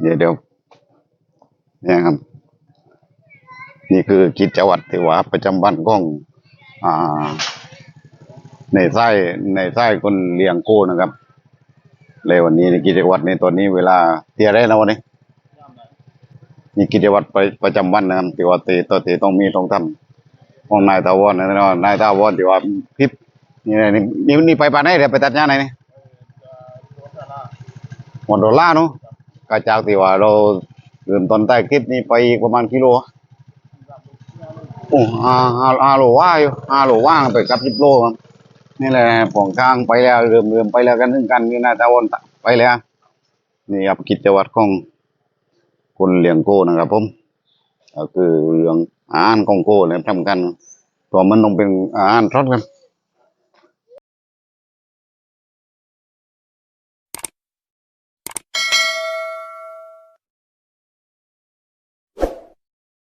เดี๋ยวเดี๋ยวเนี่ยครับ นี่คือกิจวัตรที่ว่าประจำวันของอ่า ในไส้ในไส้คนเลี้ยงโก้นะครับเลยวันนี้ในกิจวัตรในตอนนี้เวลาเที่ยได้แล้ววันนี้นี่กิจวัตรประประจำวันนะครับที่ว่าตีตัวตีต้องมีต้องทำของนายตาวอนนะนาะนายตาวอนที่ว่าคลิปนี่นะนี่นี่นี่ไปปานไหนเดี๋ยวไปตัดหญ้าไหนนี่หมดดอลลาร์เนาะ กระจากที่ว่าเราเริ่มต้นใต้คลิปนี้ไปอีกประมาณกิโลโอ้ห้าห้าห้าโลว่าอยู่ห้าโลว่างไปกับสิบโลครับนี่แหละผ่องข้างไปแล้วเริ่มเริ่มไปแล้วกันถึงกันนี่นาตาวนไปแล้วนี่ครับกิจวัตรของคนเลี้ยงโก้นะครับผมก็คือเรื่องอาหารของโก้เนี่ยสำคัญตัวมันต้องเป็นอาหารสดกัน